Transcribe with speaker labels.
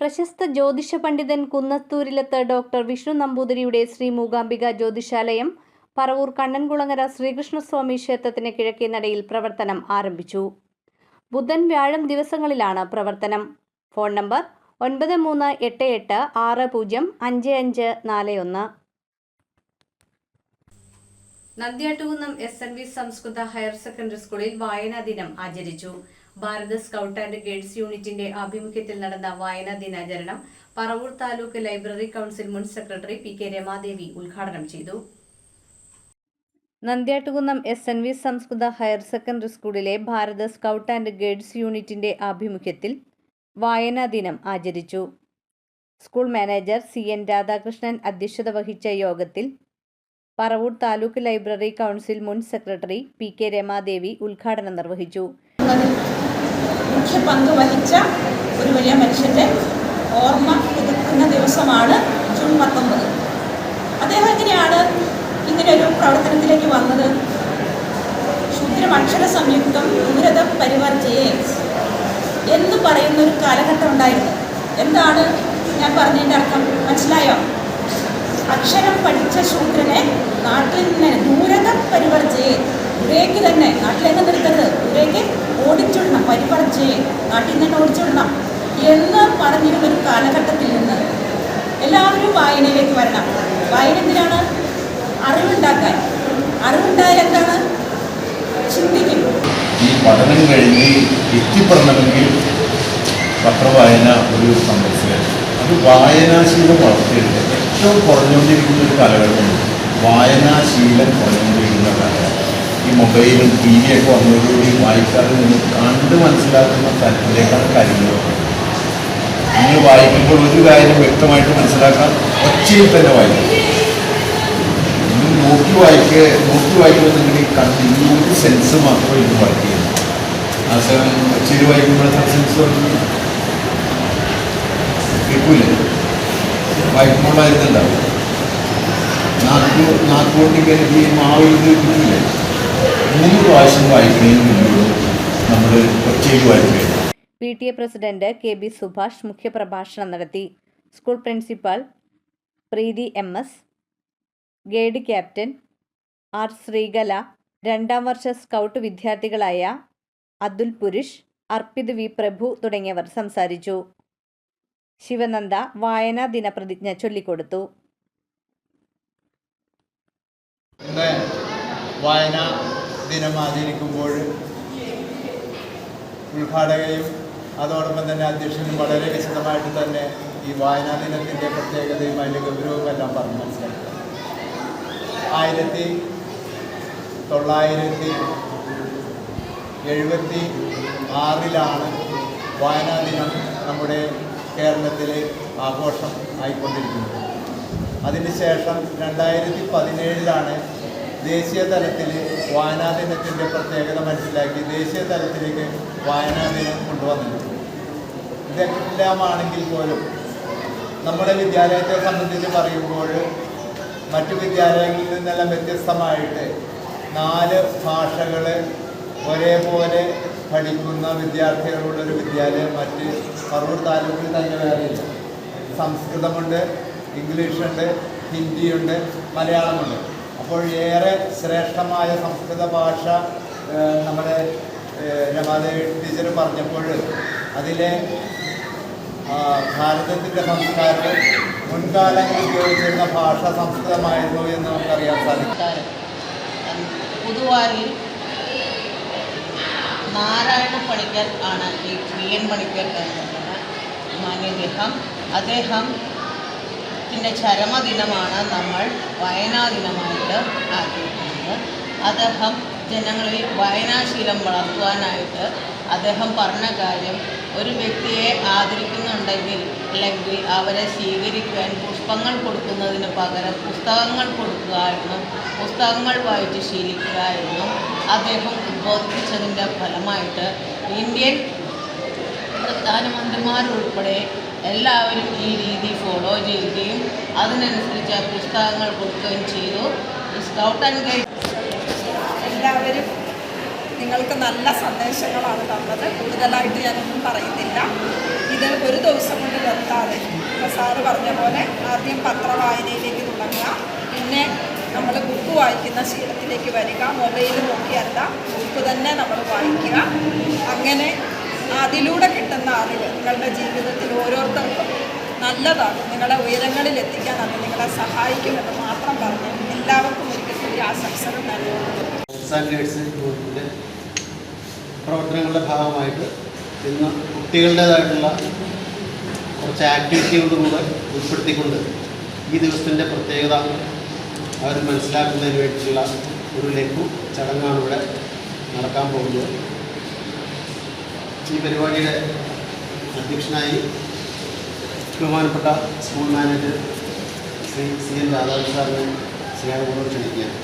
Speaker 1: പ്രശസ്ത ജ്യോതിഷ പണ്ഡിതൻ കുന്നത്തൂരിലത്ത് ഡോക്ടർ വിഷ്ണു നമ്പൂതിരിയുടെ ശ്രീ മൂകാംബിക ജ്യോതിശാലയം പറവൂർ കണ്ണൻകുളങ്ങര ശ്രീകൃഷ്ണസ്വാമി ക്ഷേത്രത്തിന് കിഴക്കേ നടയിൽ പ്രവർത്തനം ആരംഭിച്ചു. ബുധൻ വ്യാഴം ദിവസങ്ങളിലാണ് പ്രവർത്തനം. ഫോൺ നമ്പർ ഒൻപത് മൂന്ന് എട്ട് എട്ട് ആറ് പൂജ്യം അഞ്ച് അഞ്ച് നാല് ഒന്ന്. നന്ദ്യാട്ടുകുന്നം എസ് എൻ വി സംസ്കൃത ഹയർ സെക്കൻഡറി സ്കൂളിൽ വായനാ ദിനം ആചരിച്ചു. ഭാരത് സ്കൗട്ട് ആൻഡ് ഗൈഡ്സ് യൂണിറ്റിന്റെ ആഭിമുഖ്യത്തിൽ നടന്ന വായനാ ദിനാചരണം പറവൂർ താലൂക്ക് ലൈബ്രറി കൗൺസിൽ മുൻ സെക്രട്ടറി പി കെ രമാദേവി ഉദ്ഘാടനം ചെയ്തു. നന്ദ്യാട്ടുകുന്നം എസ് എൻ വി സംസ്കൃത ഹയർ സെക്കൻഡറി സ്കൂളിലെ ഭാരത സ്കൗട്ട് ആൻഡ് ഗൈഡ്സ് യൂണിറ്റിന്റെ ആഭിമുഖ്യത്തിൽ വായനാ ദിനം ആചരിച്ചു. School manager C N Radhakrishnan അധ്യക്ഷത വഹിച്ച യോഗത്തിൽ പറവൂർ താലൂക്ക് ലൈബ്രറി കൗൺസിൽ മുൻ സെക്രട്ടറി പി കെ രമാദേവി ഉദ്ഘാടനം നിർവഹിച്ചു.
Speaker 2: അതിൽ മുഖ്യ പങ്ക് വഹിച്ച ഒരു വലിയ മനുഷ്യന്റെ ഓർമ്മ പുതുക്കുന്ന ദിവസമാണ് ജൂൺ പത്തൊമ്പത്. അദ്ദേഹം എങ്ങനെയാണ് ഇങ്ങനെ ഒരു പ്രവർത്തനത്തിലേക്ക് വന്നത്? അക്ഷര സംയുക്തം ഉന്നത പരിവർജയെ എന്ന് പറയുന്ന ഒരു കാലഘട്ടം ഉണ്ടായിരുന്നു. എന്താണ്? ഞാൻ പറഞ്ഞതിന്റെ അർത്ഥം മനസ്സിലായോ? അക്ഷരം പഠിച്ച ശൂദ്രനെ നാട്ടിൽ നിന്ന് ദൂരത പരിവർജയെ ദൂരേക്ക് തന്നെ നാട്ടിലേക്ക് നിർത്തരുത് ദൂരേക്ക് ഓടിച്ചുവിടണം പരിപറച്ചേ നാട്ടിൽ നിന്ന് തന്നെ ഓടിച്ചുവിടണം എന്ന് പറഞ്ഞിരുന്ന ഒരു കാലഘട്ടത്തിൽ നിന്ന് എല്ലാവരും വായനയിലേക്ക് വരണം. വായന എന്തിനാണ് അറിവുണ്ടാക്കാൻ. അറിവുണ്ടായാൽ എന്താണ്? ചിന്തിക്കും.
Speaker 3: ഈ പഠനം കഴിഞ്ഞ് എത്തിപ്പെടണമെങ്കിൽ പത്രവായന ഒരു സംരക്ഷണം അത് വായനാശീലം വളർത്തിയെടുക്കുക. ഏറ്റവും കുറഞ്ഞുകൊണ്ടിരിക്കുന്ന ഒരു കാലഘട്ടമാണ് വായനാശീലം കുറഞ്ഞുകൊണ്ടിരിക്കുന്ന കാലഘട്ടം. ഈ മൊബൈലും ടി വിയൊക്കെ വന്നതോടുകൂടി വായിക്കാതെ നിന്ന് കണ്ട് മനസ്സിലാക്കുന്ന തരത്തിലേക്കാണ് കാര്യങ്ങൾ. നിങ്ങൾ വായിക്കുമ്പോൾ ഒരു കാര്യം വ്യക്തമായിട്ട് മനസ്സിലാക്കാൻ ഒച്ചയിൽ തന്നെ വായിക്കും. നിങ്ങൾ നോക്കി വായിക്കുക നോക്കി വായിക്കുന്നുണ്ടെങ്കിൽ കണ്ട് ഈ ഒരു സെൻസ് മാത്രമേ ഇത് വർക്ക് ചെയ്യുന്നു ആ സമയം ഒച്ചയിൽ വായിക്കുമ്പോൾ എത്ര സെൻസ് കേൾക്കൂലേ? വായിക്കുമ്പോൾ വരുന്നുണ്ടാവും നാക്കു നാക്കുകൊണ്ടിങ്ങനെ ഈ മാവിൽ നിന്ന് കിട്ടില്ലേ പ്രാവശ്യം വായിക്കുന്നതിന് മുന്നോട്ട് നമ്മൾ വായിക്കുക
Speaker 1: P T A president K B Subhash മുഖ്യപ്രഭാഷണം നടത്തി. School principal Preethi M S guide captain R Sreekala രണ്ടാം വർഷ സ്കൗട്ട് വിദ്യാർത്ഥികളായ അതുൽ പുരുഷ് അർപ്പിത് വി പ്രഭു തുടങ്ങിയവർ സംസാരിച്ചു. ശിവനന്ദ വായനാ ദിനപ്രതിജ്ഞ ചൊല്ലിക്കൊടുത്തു.
Speaker 4: വായന വായനാ ദിനം ആചരിക്കുമ്പോൾ ഉദ്ഘാടകയും അതോടൊപ്പം തന്നെ അധ്യക്ഷനും വളരെ വിശദമായിട്ട് തന്നെ ഈ വായനാ ദിനത്തിന്റെ പ്രത്യേകതയും അതിന്റെ ഗൗരവവും എല്ലാം പറഞ്ഞ് മനസ്സിലാക്കി ആയിരത്തി തൊള്ളായിരത്തി എഴുപത്തി ആറിലാണ് വായനാ ദിനം നമ്മുടെ കേരളത്തിൽ ആഘോഷം ആയിക്കൊണ്ടിരിക്കുന്നത്. അതിനുശേഷം രണ്ടായിരത്തി പതിനേഴിലാണ് ദേശീയ തലത്തിൽ വായനാ ദിനത്തിന്റെ പ്രത്യേകത മനസ്സിലാക്കി ദേശീയ തലത്തിലേക്ക് വായനാ ദിനം കൊണ്ടുവന്നിട്ടുണ്ട്. ഇതെല്ലാമാണെങ്കിൽ പോലും നമ്മുടെ വിദ്യാലയത്തെ സംബന്ധിച്ച് പറയുമ്പോൾ മറ്റു വിദ്യാലയങ്ങളിൽ നിന്നെല്ലാം വ്യത്യസ്തമായിട്ട് നാല് ഭാഷകൾ ഒരേപോലെ പഠിക്കുന്ന വിദ്യാർത്ഥികളുള്ളൊരു വിദ്യാലയം മറ്റ് പറവൂർ താലൂക്കിൽ തന്നെ വേറെയില്ല സംസ്കൃതമുണ്ട് ഇംഗ്ലീഷുണ്ട് ഹിന്ദിയുണ്ട് മലയാളമുണ്ട്. അപ്പോൾ ഏറെ ശ്രേഷ്ഠമായ സംസ്കൃത ഭാഷ നമ്മുടെ രമാദേവി ടീച്ചർ പറഞ്ഞപ്പോൾ അതിലെ ഭാരതത്തിന്റെ സംസ്കാരം മുൻകാലങ്ങളിൽ ഉപയോഗിച്ചിരുന്ന ഭാഷ സംസ്കൃതമായിരുന്നു എന്ന് നമുക്കറിയാൻ സാധിക്കും.
Speaker 5: പൊതുവായി നാരായണ പണിക്കർ ആണ് ഈ പി എൻ പണിക്കർ എന്ന മാന്യദ്ദേഹം അദ്ദേഹത്തിന്റെ ചരമദിനമാണ് നമ്മൾ വായനാ ദിനമായിട്ട് ആചരിക്കുന്നത്. അദ്ദേഹം ജനങ്ങളിൽ വായനാശീലം വളർത്തുവാനായിട്ട് അദ്ദേഹം പറഞ്ഞ കാര്യം ഒരു വ്യക്തിയെ ആദരിക്കുന്നുണ്ടെങ്കിൽ അല്ലെങ്കിൽ അവരെ സ്വീകരിക്കാൻ പുഷ്പങ്ങൾ കൊടുക്കുന്നതിന് പകരം പുസ്തകങ്ങൾ കൊടുക്കുക എന്നും പുസ്തകങ്ങൾ വായിച്ച് ശീലിക്കുക എന്നും അദ്ദേഹം ഉദ്ബോധിപ്പിച്ചതിന്റെ ഫലമായിട്ട് ഇന്ത്യൻ പ്രധാനമന്ത്രിമാരുൾപ്പെടെ എല്ലാവരും ഈ ചെയ്യുകയും ആ പുസ്തകങ്ങൾ കൊടുക്കുകയും ചെയ്തു. സ്കൗട്ട് ആൻഡ് ഗൈഡ്
Speaker 2: എല്ലാവരും നിങ്ങൾക്ക് നല്ല സന്ദേശങ്ങളാണ് തന്നത്. കൂടുതലായിട്ട് ഞാനൊന്നും പറയുന്നില്ല. ഇത് ഒരു ദിവസം കൊണ്ട് നിർത്താൻ
Speaker 6: സാറ് പറഞ്ഞ പോലെ ആദ്യം പത്രവായനയിലേക്ക് തുടങ്ങുക. പിന്നെ നമ്മൾ ബുക്ക് വായിക്കുന്ന ശീലത്തിലേക്ക് വരിക. മൊബൈൽ നോക്കിയല്ല ബുക്ക് തന്നെ നമ്മൾ വായിക്കുക. അങ്ങനെ അതിലൂടെ കിട്ടുന്ന അറിവ് നിങ്ങളുടെ ജീവിതത്തിൽ ഓരോരുത്തർക്കും നല്ലതാണ്. നിങ്ങളെ ഉയരങ്ങളിൽ എത്തിക്കാൻ അത് നിങ്ങളെ സഹായിക്കുമെന്ന് മാത്രം പറഞ്ഞു എല്ലാവർക്കും ഒരിക്കൽ കൂടി ആശംസകൾ നൽകുന്നു
Speaker 7: പ്രവർത്തനങ്ങളുടെ ഭാഗമായിട്ട് ഇന്ന് കുട്ടികളുടേതായിട്ടുള്ള കുറച്ച് ആക്ടിവിറ്റികളും കൂടെ ഉൾപ്പെടുത്തിക്കൊണ്ട് ഈ ദിവസത്തിന്റെ പ്രത്യേകത അവർ മനസ്സിലാക്കുന്നതിന് വേണ്ടിയിട്ടുള്ള ഒരു ലഘു ചടങ്ങാണ് ഇവിടെ നടക്കാൻ പോകുന്നത്. ഈ പരിപാടിയുടെ അധ്യക്ഷനായി ബഹുമാനപ്പെട്ട school manager Shri C N Radhakrishna സാറിനെ സ്നേഹപൂർവം ക്ഷണിക്കുകയാണ്.